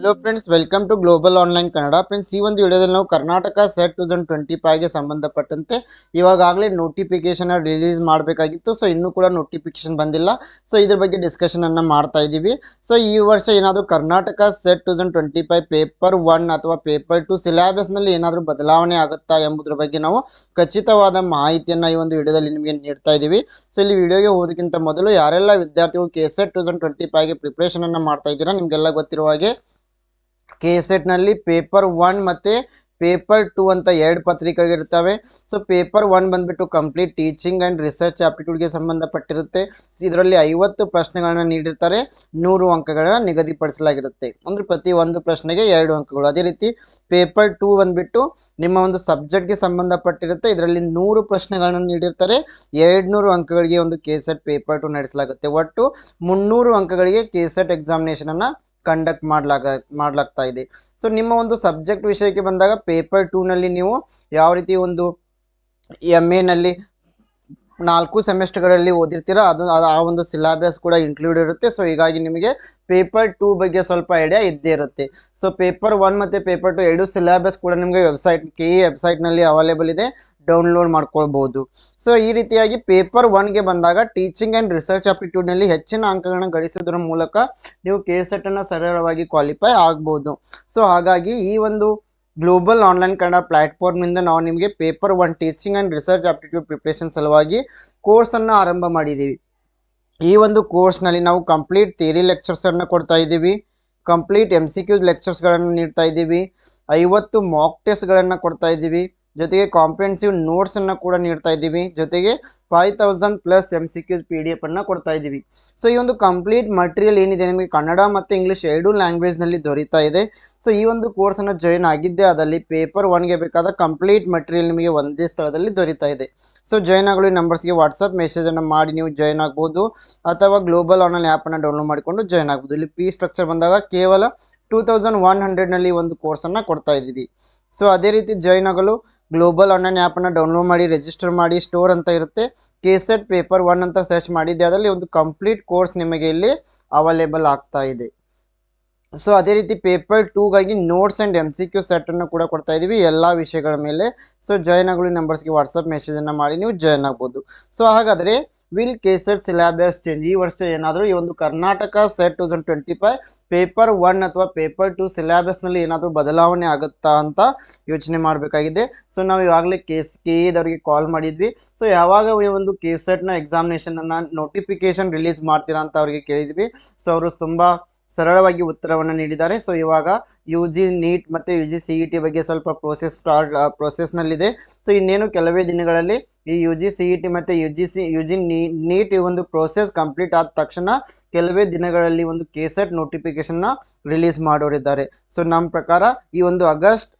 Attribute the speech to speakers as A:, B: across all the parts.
A: Hello friends welcome to global online Kannada friends ಈ ಒಂದು ವಿಡಿಯೋದಲ್ಲಿ ನಾವು Karnataka SET two thousand twenty ಫೈವ್ಗೆ ಸಂಬಂಧಪಟ್ಟಂತೆ ಇವಾಗಲೇ ನೋಟಿಫಿಕೇಶನ್ ರಿಲೀಸ್ ಮಾಡಬೇಕಾಗಿತ್ತು. ಸೊ ಇನ್ನೂ ಕೂಡ ನೋಟಿಫಿಕೇಶನ್ ಬಂದಿಲ್ಲ. ಸೊ ಇದ್ರ ಬಗ್ಗೆ ಡಿಸ್ಕಷನ್ ಅನ್ನ ಮಾಡ್ತಾ ಇದ್ದೀವಿ. ಸೊ ಈ ವರ್ಷ ಏನಾದರೂ Karnataka SET two thousand twenty five paper one ಅಥವಾ ಪೇಪರ್ ಟು ಸಿಲೆಬಸ್ನಲ್ಲಿ ಏನಾದರೂ ಬದಲಾವಣೆ ಆಗುತ್ತಾ ಎಂಬುದ್ರ ಬಗ್ಗೆ ನಾವು ಖಚಿತವಾದ ಮಾಹಿತಿಯನ್ನು ಈ ಒಂದು ವಿಡಿಯೋದಲ್ಲಿ ನಿಮಗೆ ನೀಡ್ತಾ ಇದ್ದೀವಿ. ಸೊ ಇಲ್ಲಿ ವಿಡಿಯೋಗೆ ಹೋದಕ್ಕಿಂತ ಮೊದಲು ಯಾರೆಲ್ಲ ವಿದ್ಯಾರ್ಥಿಗಳು K SET two thousand twenty ಫೈವ್ಗೆ preparation ಅನ್ನ ಮಾಡ್ತಾ ಇದ್ದೀರಾ ನಿಮಗೆಲ್ಲ ಗೊತ್ತಿರುವ ಹಾಗೆ ಕೆ ನಲ್ಲಿ ಪೇಪರ್ ಒನ್ ಮತ್ತು ಪೇಪರ್ ಟೂ ಅಂತ ಎರಡು ಪತ್ರಿಕೆಗಳಿರ್ತವೆ ಸೊ ಪೇಪರ್ ಒನ್ ಬಂದ್ಬಿಟ್ಟು ಕಂಪ್ಲೀಟ್ ಟೀಚಿಂಗ್ ಆ್ಯಂಡ್ ರಿಸರ್ಚ್ ಆಪ್ಟಿಟ್ಯೂಡ್ಗೆ ಸಂಬಂಧಪಟ್ಟಿರುತ್ತೆ. ಇದರಲ್ಲಿ ಐವತ್ತು ಪ್ರಶ್ನೆಗಳನ್ನು ನೀಡಿರ್ತಾರೆ. ನೂರು ಅಂಕಗಳನ್ನು ನಿಗದಿಪಡಿಸಲಾಗಿರುತ್ತೆ. ಅಂದರೆ ಪ್ರತಿ ಒಂದು ಪ್ರಶ್ನೆಗೆ ಎರಡು ಅಂಕಗಳು. ಅದೇ ರೀತಿ ಪೇಪರ್ ಟೂ ಬಂದ್ಬಿಟ್ಟು ನಿಮ್ಮ ಒಂದು ಸಬ್ಜೆಕ್ಟ್ಗೆ ಸಂಬಂಧಪಟ್ಟಿರುತ್ತೆ. ಇದರಲ್ಲಿ ನೂರು ಪ್ರಶ್ನೆಗಳನ್ನು ನೀಡಿರ್ತಾರೆ. ಎರಡ್ನೂರು ಅಂಕಗಳಿಗೆ ಒಂದು ಕೆ ಸೆಟ್ ಪೇಪರ್ ಟು ನಡೆಸಲಾಗುತ್ತೆ. ಒಟ್ಟು ಮುನ್ನೂರು ಅಂಕಗಳಿಗೆ ಕೆ ಸೆಟ್ ಎಕ್ಸಾಮಿನೇಷನನ್ನು ಕಂಡಕ್ಟ್ ಮಾಡ್ಲಾಗ, ಮಾಡ್ಲಾಗ್ತಾ ಇದೆ. ಸೊ ನಿಮ್ಮ ಒಂದು ಸಬ್ಜೆಕ್ಟ್ ವಿಷಯಕ್ಕೆ ಬಂದಾಗ ಪೇಪರ್ ಟೂನಲ್ಲಿ ನೀವು ಯಾವ ರೀತಿ ಒಂದು ಎಂ ಎನಲ್ಲಿ ನಾಲ್ಕು ಸೆಮಿಸ್ಟರ್ಗಳಲ್ಲಿ ಓದಿರ್ತೀರ? ಅದು ಆ ಒಂದು ಸಿಲಾಬಸ್ ಕೂಡ ಇನ್ಕ್ಲೂಡ್ ಇರುತ್ತೆ. ಸೊ ಹೀಗಾಗಿ ನಿಮಗೆ ಪೇಪರ್ ಟೂ ಬಗ್ಗೆ ಸ್ವಲ್ಪ ಐಡಿಯಾ ಇದ್ದೇ ಇರುತ್ತೆ. ಸೊ ಪೇಪರ್ ಒನ್ ಮತ್ತು ಪೇಪರ್ ಟು ಎರಡು ಸಿಲಾಬಸ್ ಕೂಡ ನಿಮಗೆ ವೆಬ್ಸೈಟ್ ಕೆ ಇ ವೆಬ್ಸೈಟ್ನಲ್ಲಿ ಅವೈಲೇಬಲ್ ಇದೆ. ಡೌನ್ಲೋಡ್ ಮಾಡ್ಕೊಳ್ಬೋದು. ಸೊ ಈ ರೀತಿಯಾಗಿ ಪೇಪರ್ ಒನ್ಗೆ ಬಂದಾಗ ಟೀಚಿಂಗ್ ಆ್ಯಂಡ್ ರಿಸರ್ಚ್ ಆಪ್ಟಿಟ್ಯೂಡ್ನಲ್ಲಿ ಹೆಚ್ಚಿನ ಅಂಕಗಳನ್ನು ಗಳಿಸೋದ್ರ ಮೂಲಕ ನೀವು ಕೆ ಸೆಟ್ಟನ್ನು ಸರಳವಾಗಿ ಕ್ವಾಲಿಫೈ ಆಗ್ಬೋದು. ಸೊ ಹಾಗಾಗಿ ಈ ಒಂದು ಗ್ಲೋಬಲ್ ಆನ್ಲೈನ್ ಕನ್ನಡ ಪ್ಲಾಟ್ಫಾರ್ಮ್ನಿಂದ ನಾವು ನಿಮಗೆ paper one teaching and research aptitude preparation ಸಲುವಾಗಿ ಕೋರ್ಸನ್ನು ಆರಂಭ ಮಾಡಿದ್ದೀವಿ ಈ ಒಂದು ಕೋರ್ಸ್ನಲ್ಲಿ ನಾವು ಕಂಪ್ಲೀಟ್ ಥಿಯರಿ ಲೆಕ್ಚರ್ಸನ್ನು ಕೊಡ್ತಾ ಇದ್ದೀವಿ. ಕಂಪ್ಲೀಟ್ ಎಂ ಸಿ ಕ್ಯೂ ಲೆಕ್ಚರ್ಸ್ಗಳನ್ನು ನೀಡ್ತಾ ಇದ್ದೀವಿ. ಐವತ್ತು ಮಾಕ್ ಟೆಸ್ಟ್ಗಳನ್ನು ಕೊಡ್ತಾ ಇದ್ದೀವಿ. ಜೊತೆಗೆ ಕಾಂಪ್ರಿಹೆನ್ಸಿವ್ ನೋಟ್ಸನ್ನು ಕೂಡ ನೀಡ್ತಾ ಇದ್ದೀವಿ. ಜೊತೆಗೆ five thousand plus M C Qs P D F ಅನ್ನು ಕೊಡ್ತಾ ಇದ್ದೀವಿ. ಸೊ ಈ ಒಂದು ಕಂಪ್ಲೀಟ್ ಮಟೀರಿಯಲ್ ಏನಿದೆ ನಿಮಗೆ ಕನ್ನಡ ಮತ್ತು ಇಂಗ್ಲೀಷ್ ಎರಡೂ ಲ್ಯಾಂಗ್ವೇಜ್ನಲ್ಲಿ ದೊರೀತಾ ಇದೆ. ಸೊ ಈ ಒಂದು ಕೋರ್ಸನ್ನು ಜಾಯಿನ್ ಆಗಿದ್ದೆ ಅದರಲ್ಲಿ ಪೇಪರ್ ಒನ್ಗೆ ಬೇಕಾದ ಕಂಪ್ಲೀಟ್ ಮಟೀರಿಯಲ್ ನಿಮಗೆ ಒಂದೇ ಸ್ಥಳದಲ್ಲಿ ದೊರೀತಾ ಇದೆ. ಸೊ ಜಾಯಿನ್ ಆಗಲು ಈ ನಂಬರ್ಸ್ಗೆ ವಾಟ್ಸಪ್ ಮೆಸೇಜನ್ನು ಮಾಡಿ ನೀವು ಜಾಯಿನ್ ಆಗ್ಬೋದು. ಅಥವಾ ಗ್ಲೋಬಲ್ ಆನ್ಲೈನ್ ಆ್ಯಪನ್ನು ಡೌನ್ಲೋಡ್ ಮಾಡಿಕೊಂಡು ಜಾಯಿನ್ ಆಗ್ಬೋದು. ಇಲ್ಲಿ ಪಿ ಸ್ಟ್ರಕ್ಚರ್ ಬಂದಾಗ ಕೇವಲ ಟೂ ತೌಸಂಡ್ ಒನ್ ಹಂಡ್ರೆಡ್ನಲ್ಲಿ ಒಂದು ಕೋರ್ಸನ್ನು ಕೊಡ್ತಾ ಇದ್ದೀವಿ. ಸೊ ಅದೇ ರೀತಿ ಜಾಯಿನ್ ಆಗಲು ಗ್ಲೋಬಲ್ ಆನ್ಲೈನ್ ಆ್ಯಪನ್ನು ಡೌನ್ಲೋಡ್ ಮಾಡಿ ರಿಜಿಸ್ಟರ್ ಮಾಡಿ ಸ್ಟೋರ್ ಅಂತ ಇರುತ್ತೆ. ಕೆ ಸೆಟ್ ಪೇಪರ್ ಒನ್ ಅಂತ ಸರ್ಚ್ ಮಾಡಿದ್ದೆ. ಅದರಲ್ಲಿ ಒಂದು ಕಂಪ್ಲೀಟ್ ಕೋರ್ಸ್ ನಿಮಗೆ ಇಲ್ಲಿ ಅವೈಲೇಬಲ್ ಆಗ್ತಾ ಇದೆ. ಸೊ ಅದೇ ರೀತಿ paper ಟೂಗಾಗಿ notes and M C Q ಸೆಟ್ಟನ್ನು ಕೂಡ ಕೊಡ್ತಾ ಇದ್ದೀವಿ ಎಲ್ಲ ವಿಷಯಗಳ ಮೇಲೆ. ಸೊ ಜಾಯ್ನ್ ಆಗಲು ನಂಬರ್ಸ್ಗೆ ವಾಟ್ಸಪ್ ಮೆಸೇಜನ್ನು ಮಾಡಿ ನೀವು ಜಾಯ್ನ್ ಆಗ್ಬೋದು. ಸೊ ಹಾಗಾದರೆ will K SET syllabus change ಈ ವರ್ಷ ಏನಾದರೂ ಈ ಒಂದು Karnataka SET two thousand twenty five paper one ಅಥವಾ ಪೇಪರ್ ಟು ಸಿಲೆಬಸ್ನಲ್ಲಿ ಏನಾದರೂ ಬದಲಾವಣೆ ಆಗುತ್ತಾ ಅಂತ ಯೋಚನೆ ಮಾಡಬೇಕಾಗಿದೆ. ಸೊ ನಾವು ಇವಾಗಲೇ ಕೇಸ್ ಕೆ ಇದವರಿಗೆ ಕಾಲ್ ಮಾಡಿದ್ವಿ. ಸೊ ಯಾವಾಗ ಈ ಒಂದು ಕೆ ಸೆಟ್ನ ಎಕ್ಸಾಮಿನೇಷನನ್ನು ನೋಟಿಫಿಕೇಶನ್ ರಿಲೀಸ್ ಮಾಡ್ತೀರಾ ಅಂತ ಅವರಿಗೆ ಕೇಳಿದ್ವಿ. ಸೊ ಅವರು ತುಂಬ ಸರಳವಾಗಿ ಉತ್ತರವನ್ನು ನೀಡಿದ್ದಾರೆ. ಸೊ ಇವಾಗ ಯು ಜಿ ನೀಟ್ ಮತ್ತು U G C E T ಬಗ್ಗೆ ಸ್ವಲ್ಪ ಪ್ರೋಸೆಸ್ ಸ್ಟಾರ್ಟ್ ಪ್ರೋಸೆಸ್ನಲ್ಲಿದೆ ಸೊ ಇನ್ನೇನು ಕೆಲವೇ ದಿನಗಳಲ್ಲಿ ಈ U G C E T ಮತ್ತು U G C U G NEET ಈ ಒಂದು ಪ್ರೋಸೆಸ್ ಕಂಪ್ಲೀಟ್ ಆದ ತಕ್ಷಣ ಕೆಲವೇ ದಿನಗಳಲ್ಲಿ ಒಂದು ಕೆಸೆಟ್ ನೋಟಿಫಿಕೇಶನ್ನ ರಿಲೀಸ್ ಮಾಡೋರಿದ್ದಾರೆ. ಸೊ ನಮ್ಮ ಪ್ರಕಾರ ಈ ಒಂದು ಆಗಸ್ಟ್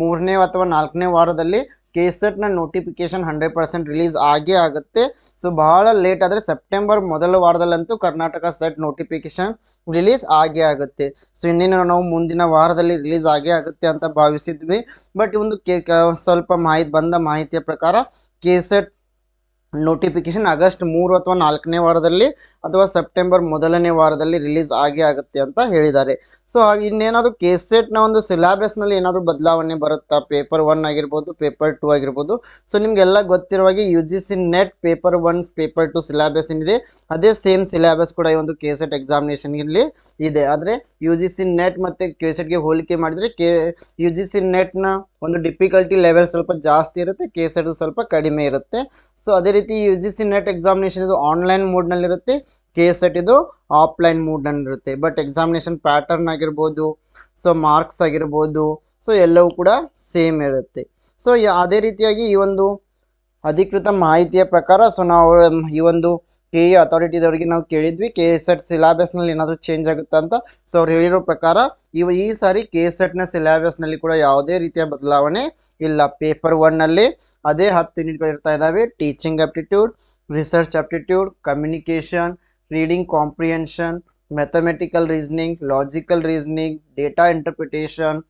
A: ಮೂರನೇ ಅಥವಾ ನಾಲ್ಕನೇ ವಾರದಲ್ಲಿ ಕೆ ಸೆಟ್ನ ನೋಟಿಫಿಕೇಶನ್ ಹಂಡ್ರೆಡ್ ಪರ್ಸೆಂಟ್ ರಿಲೀಸ್ ಆಗೇ ಆಗುತ್ತೆ. ಸೊ ಬಹಳ ಲೇಟ್ ಆದರೆ ಸೆಪ್ಟೆಂಬರ್ ಮೊದಲ ವಾರದಲ್ಲಂತೂ ಕರ್ನಾಟಕ ಸೆಟ್ ನೋಟಿಫಿಕೇಶನ್ ರಿಲೀಸ್ ಆಗೇ ಆಗುತ್ತೆ. ಸೊ ಇನ್ನೇನು ನಾವು ಮುಂದಿನ ವಾರದಲ್ಲಿ ರಿಲೀಸ್ ಆಗೇ ಆಗುತ್ತೆ ಅಂತ ಭಾವಿಸಿದ್ವಿ. ಬಟ್ ಒಂದು ಸ್ವಲ್ಪ ಮಾಹಿತಿ ಬಂದ ಮಾಹಿತಿಯ ಪ್ರಕಾರ ಕೆ ಸೆಟ್ ನೋಟಿಫಿಕೇಶನ್ ಆಗಸ್ಟ್ ಮೂರು ಅಥವಾ ನಾಲ್ಕನೇ ವಾರದಲ್ಲಿ ಅಥವಾ ಸೆಪ್ಟೆಂಬರ್ ಮೊದಲನೇ ವಾರದಲ್ಲಿ ರಿಲೀಸ್ ಆಗೇ ಆಗುತ್ತೆ ಅಂತ ಹೇಳಿದ್ದಾರೆ. ಸೊ ಇನ್ನೇನಾದರೂ ಕೆ ಸೆಟ್ನ ಒಂದು ಸಿಲೆಬಸ್ನಲ್ಲಿ ಏನಾದರೂ ಬದಲಾವಣೆ ಬರುತ್ತಾ? ಪೇಪರ್ ಒನ್ ಆಗಿರ್ಬೋದು ಪೇಪರ್ ಟು ಆಗಿರ್ಬೋದು. ಸೊ ನಿಮಗೆಲ್ಲ ಗೊತ್ತಿರುವ ಹಾಗೆ U G C NET paper one's paper two syllabus ಏನಿದೆ. ಅದೇ ಸೇಮ್ ಸಿಲೆಬಸ್ ಕೂಡ ಈ ಒಂದು ಕೆ ಸೆಟ್ ಎಕ್ಸಾಮಿನೇಷನ್ಗಿಲ್ಲಿ ಇದೆ. ಆದರೆ ಯು ಜಿ ಸಿ ನೆಟ್ ಮತ್ತು ಕೆ ಸೆಟ್ಗೆ ಹೋಲಿಕೆ ಮಾಡಿದರೆ ಕೆ ಯು ಜಿ ಸಿ ನೆಟ್ನ ಒಂದು ಡಿಫಿಕಲ್ಟಿ ಲೆವೆಲ್ ಸ್ವಲ್ಪ ಜಾಸ್ತಿ ಇರುತ್ತೆ ಕೆ ಸೆಟ್ ಸ್ವಲ್ಪ ಕಡಿಮೆ ಇರುತ್ತೆ. ಸೊ ಅದೇ ರೀತಿ U G C NET examination ಇದು ಆನ್ಲೈನ್ ಮೋಡ್ನಲ್ಲಿರುತ್ತೆ ಕೆ ಎಸ್ ಎಟ್ ಇದು ಆಫ್ಲೈನ್ ಮೋಡ್ನಲ್ಲಿರುತ್ತೆ ಬಟ್ ಎಕ್ಸಾಮಿನೇಷನ್ ಪ್ಯಾಟರ್ನ್ ಆಗಿರ್ಬೋದು ಸೊ ಮಾರ್ಕ್ಸ್ ಆಗಿರ್ಬೋದು ಸೊ ಎಲ್ಲವೂ ಕೂಡ ಸೇಮ್ ಇರುತ್ತೆ. ಸೊ ಅದೇ ರೀತಿಯಾಗಿ ಈ ಒಂದು ಅಧಿಕೃತ ಮಾಹಿತಿಯ ಪ್ರಕಾರ ಸೊ ನಾವು ಈ ಒಂದು ಕೆ ಇ ಅಥಾರಿಟಿದವರಿಗೆ ನಾವು ಕೇಳಿದ್ವಿ ಕೆ ಎಸ್ ಎಟ್ ಸಿಲಾಬಸ್ನಲ್ಲಿ ಏನಾದರೂ ಚೇಂಜ್ ಆಗುತ್ತೆ ಅಂತ. ಸೊ ಅವ್ರು ಹೇಳಿರೋ ಪ್ರಕಾರ, ಇವ ಈ ಸಾರಿ ಕೆ ಎಸ್ ಎಟ್ನ ಸಿಲಾಬಸ್ನಲ್ಲಿ ಕೂಡ ಯಾವುದೇ ರೀತಿಯ ಬದಲಾವಣೆ ಇಲ್ಲ. ಪೇಪರ್ ಒನ್ನಲ್ಲಿ ಅದೇ ಹತ್ತು ಯೂನಿಟ್ಗಳು ಇರ್ತಾ ಇದ್ದಾವೆ teaching aptitude research aptitude communication reading comprehension mathematical reasoning logical reasoning data interpretation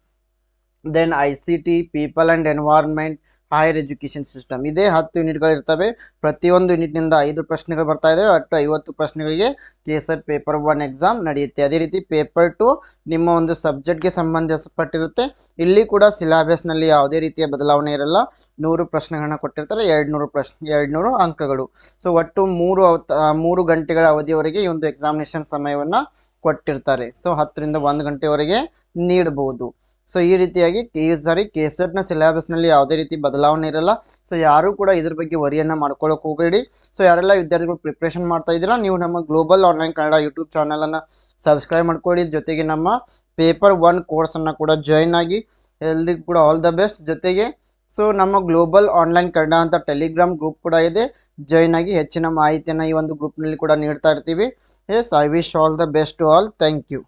A: then I C T people and environment higher education system ಇದೇ ಹತ್ತು ಯೂನಿಟ್ಗಳು ಇರ್ತವೆ. ಪ್ರತಿಯೊಂದು ಯೂನಿಟ್ನಿಂದ ಐದು ಪ್ರಶ್ನೆಗಳು ಬರ್ತಾ ಇದ್ದಾವೆ ಒಟ್ಟು ಐವತ್ತು ಪ್ರಶ್ನೆಗಳಿಗೆ K SET paper one exam ನಡೆಯುತ್ತೆ. ಅದೇ ರೀತಿ ಪೇಪರ್ ಟು ನಿಮ್ಮ ಒಂದು ಸಬ್ಜೆಕ್ಟ್ಗೆ ಸಂಬಂಧಪಟ್ಟಿರುತ್ತೆ. ಇಲ್ಲಿ ಕೂಡ ಸಿಲಾಬಸ್ನಲ್ಲಿ ಯಾವುದೇ ರೀತಿಯ ಬದಲಾವಣೆ ಇರಲ್ಲ. ನೂರು ಪ್ರಶ್ನೆಗಳನ್ನ ಕೊಟ್ಟಿರ್ತಾರೆ. ಎರಡು ನೂರು ಪ್ರಶ್ನೆ ಎರಡು ನೂರು ಅಂಕಗಳು. ಸೊ ಒಟ್ಟು ಮೂರು ಮೂರು ಗಂಟೆಗಳ ಅವಧಿಯವರೆಗೆ ಈ ಒಂದು ಎಕ್ಸಾಮಿನೇಷನ್ ಸಮಯವನ್ನು ಕೊಟ್ಟಿರ್ತಾರೆ. ಸೊ ಹತ್ತರಿಂದ ಒಂದು ಗಂಟೆವರೆಗೆ ನೀಡಬಹುದು. ಸೊ ಈ ರೀತಿಯಾಗಿ ಈ ಸಾರಿ ಕೆ ನ ಸಿಲೆಬಸ್ನಲ್ಲಿ ಯಾವುದೇ ರೀತಿ ಬದಲಾವಣೆ ಇರಲ್ಲ. ಸೊ ಯಾರು ಕೂಡ ಇದ್ರ ಬಗ್ಗೆ ವರಿಯನ್ನು ಮಾಡ್ಕೊಳ್ಳೋಕೆ ಹೋಗಬೇಡಿ. ಸೊ ಯಾರೆಲ್ಲ ವಿದ್ಯಾರ್ಥಿಗಳು ಪ್ರಿಪ್ರೇಷನ್ ಮಾಡ್ತಾ ಇದ್ದೀರಾ, ನೀವು ನಮ್ಮ ಗ್ಲೋಬಲ್ ಆನ್ಲೈನ್ ಕನ್ನಡ ಯೂಟ್ಯೂಬ್ ಚಾನಲನ್ನು ಸಬ್ಸ್ಕ್ರೈಬ್ ಮಾಡ್ಕೊಳ್ಳಿ. ಜೊತೆಗೆ ನಮ್ಮ ಪೇಪರ್ ಒನ್ ಕೋರ್ಸನ್ನು ಕೂಡ ಜಾಯ್ನ್ ಆಗಿ ಎಲ್ರಿಗೂ ಕೂಡ ಆಲ್ ದ ಬೆಸ್ಟ್ ಜೊತೆಗೆ ಸೊ ನಮ್ಮ ಗ್ಲೋಬಲ್ ಆನ್ಲೈನ್ ಕನ್ನಡ ಅಂತ ಟೆಲಿಗ್ರಾಮ್ ಗ್ರೂಪ್ ಕೂಡ ಇದೆ. ಜಾಯ್ನ್ ಆಗಿ ಹೆಚ್ಚಿನ ಮಾಹಿತಿಯನ್ನು ಈ ಒಂದು ಗ್ರೂಪ್ನಲ್ಲಿ ಕೂಡ ನೀಡ್ತಾ ಇರ್ತೀವಿ. Yes I wish all the best to all thank you